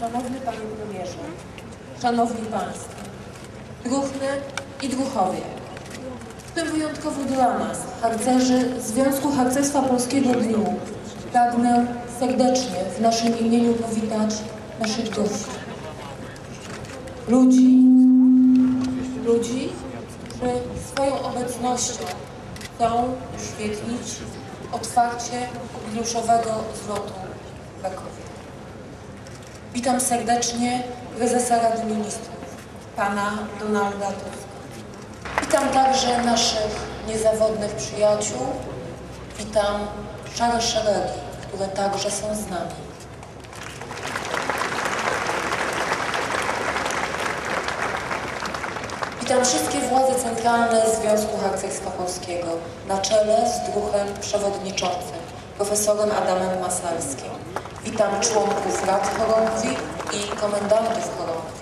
Szanowny Panie Premierze, Szanowni Państwo, druhny i druchowie, w tym wyjątkowo dla nas, harcerzy Związku Harcerstwa Polskiego DRU, pragnę serdecznie w naszym imieniu powitać naszych gości. Ludzi, ludzi, którzy swoją obecnością chcą uświetlić otwarcie jubiluszowego zlotu w Krakowie. Witam serdecznie prezesa Rady Ministrów, pana Donalda Tuska. Witam także naszych niezawodnych przyjaciół. Witam szare szeregi, które także są z nami. Witam wszystkie władze centralne Związku Harcerstwa Polskiego na czele z druhem przewodniczącym, profesorem Adamem Masalskim. Witam członków Rad Chorągwi i komendantów Chorągwi.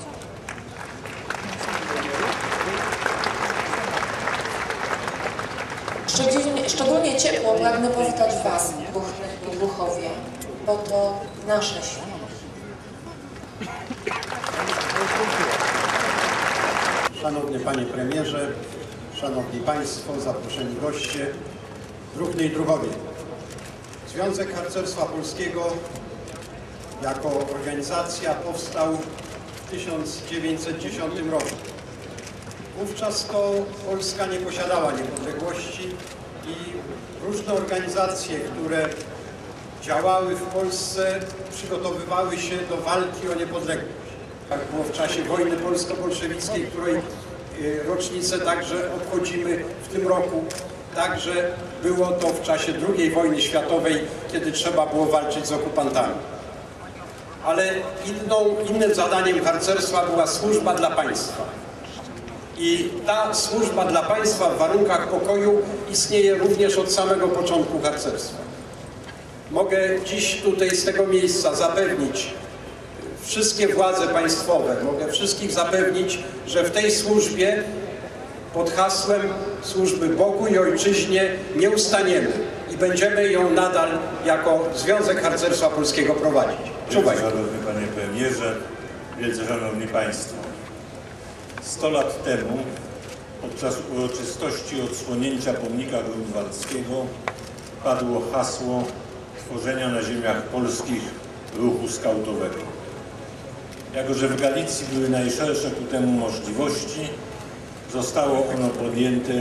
Szczególnie, szczególnie ciepło pragnę powitać Was, druhny i bo to nasze święto. Szanowny Panie Premierze, Szanowni Państwo, zaproszeni goście, druhny i druhowie. Związek Harcerstwa Polskiego jako organizacja powstał w 1910 roku. Wówczas to Polska nie posiadała niepodległości i różne organizacje, które działały w Polsce, przygotowywały się do walki o niepodległość. Tak było w czasie wojny polsko-bolszewickiej, której y, rocznicę także obchodzimy w tym roku. Także było to w czasie II wojny światowej, kiedy trzeba było walczyć z okupantami. Ale inną, innym zadaniem harcerstwa była służba dla państwa. I ta służba dla państwa w warunkach pokoju istnieje również od samego początku harcerstwa. Mogę dziś tutaj z tego miejsca zapewnić wszystkie władze państwowe, mogę wszystkich zapewnić, że w tej służbie pod hasłem służby Bogu i Ojczyźnie nie ustaniemy i będziemy ją nadal jako Związek Harcerstwa Polskiego prowadzić. Czuwaj. Szanowny Panie Premierze, wielce Szanowni Państwo. 100 lat temu, podczas uroczystości odsłonięcia pomnika Grunwaldzkiego, padło hasło tworzenia na ziemiach polskich ruchu skautowego. Jako, że w Galicji były najszersze ku temu możliwości, zostało ono podjęte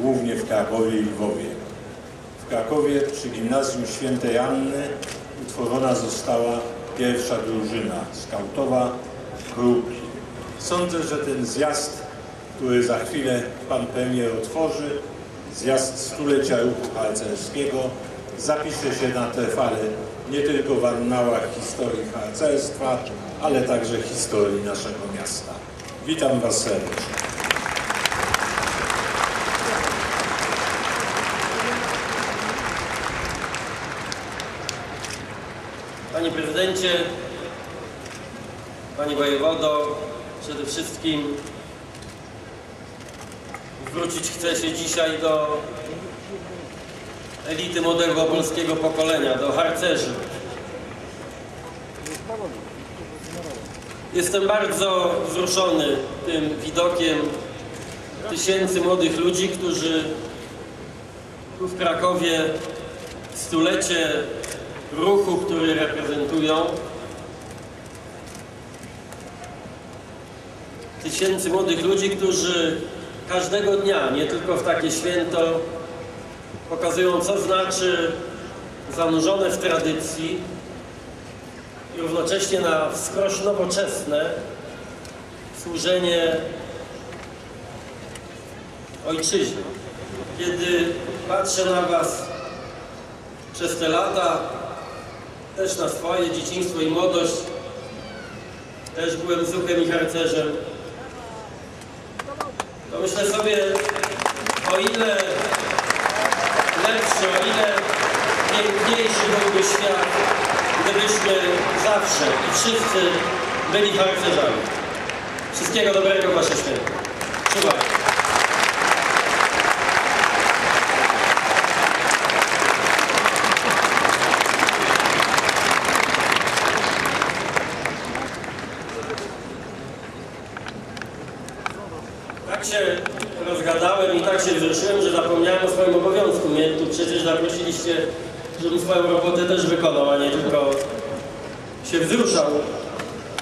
głównie w Krakowie i Lwowie. Krakowie przy Gimnazjum Świętej Anny utworzona została pierwsza drużyna skautowa Kruki. Sądzę, że ten zjazd, który za chwilę pan premier otworzy, zjazd stulecia ruchu harcerskiego, zapisze się na trwale nie tylko w annałach historii harcerstwa, ale także historii naszego miasta. Witam Was serdecznie. Panie Prezydencie, Panie Wojewodo, przede wszystkim wrócić chcę się dzisiaj do elity młodego polskiego pokolenia, do harcerzy. Jestem bardzo wzruszony tym widokiem tysięcy młodych ludzi, którzy tu w Krakowie w stulecie ruchu, który reprezentują, tysięcy młodych ludzi, którzy każdego dnia, nie tylko w takie święto, pokazują, co znaczy zanurzone w tradycji i równocześnie na wskroś nowoczesne służenie ojczyźnie. Kiedy patrzę na Was przez te lata, też na swoje dzieciństwo i młodość, też byłem zuchem i harcerzem, to myślę sobie, o ile lepszy, o ile piękniejszy byłby świat, gdybyśmy zawsze i wszyscy byli harcerzami. Wszystkiego dobrego Wasze święto. Tak się rozgadałem i tak się wzruszyłem, że zapomniałem o swoim obowiązku. Mnie tu przecież zaprosiliście, żebym swoją robotę też wykonał, a nie tylko się wzruszał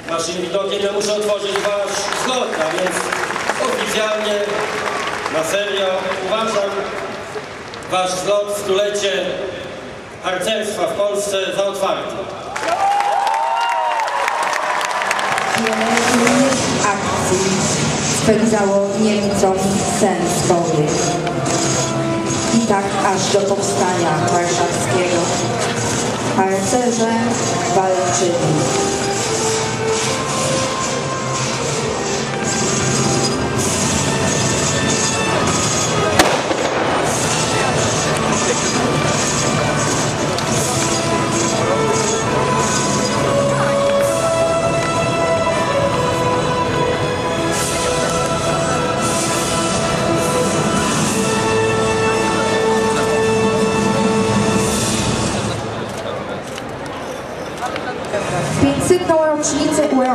waszym widokiem. Ja muszę otworzyć wasz zlot, a więc oficjalnie, na serio uważam wasz zlot w stulecie harcerstwa w Polsce za otwarty. akcji spędzało Niemcom sen swoje. I tak aż do powstania warszawskiego. Harcerze walczyli.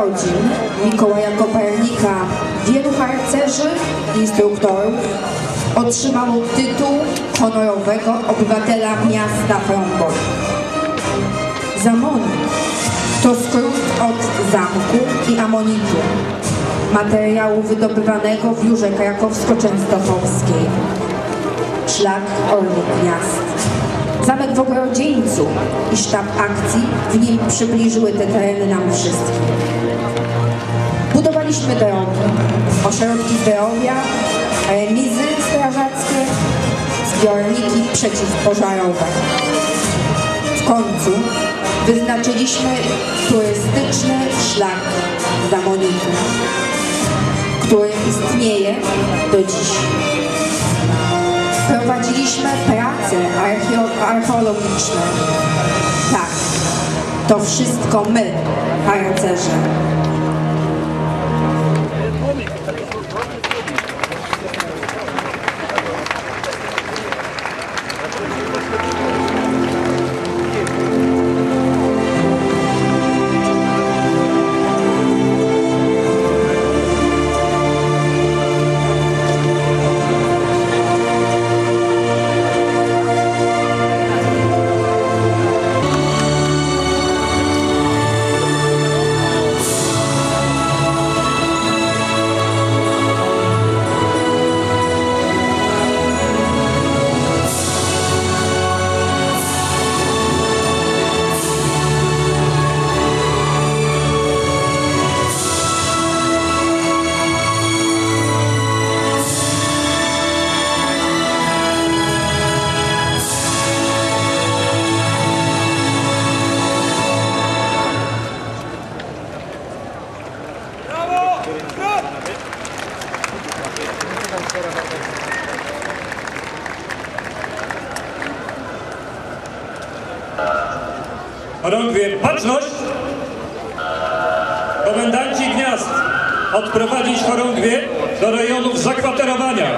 Urodzin Mikołaja Kopernika wielu harcerzy, instruktorów otrzymało tytuł honorowego obywatela miasta Frąbol. Zamonik to skrót od zamku i amonitu, materiału wydobywanego w Jurze Krakowsko-Częstochowskiej. Szlak Orlik Miast. Zamek w Ogrodzieńcu i sztab akcji w nim przybliżyły te tereny nam wszystkim. Budowaliśmy drogi, ośrodki zdrowia, remizy strażackie, zbiorniki przeciwpożarowe. W końcu wyznaczyliśmy turystyczny szlak Zamonitu, który istnieje do dziś. Prowadziliśmy prace archeo- archeologiczne. Tak, to wszystko my, harcerze. Chorągwie, baczność! Komendanci gniazd, odprowadzić chorągwie do rejonów zakwaterowania.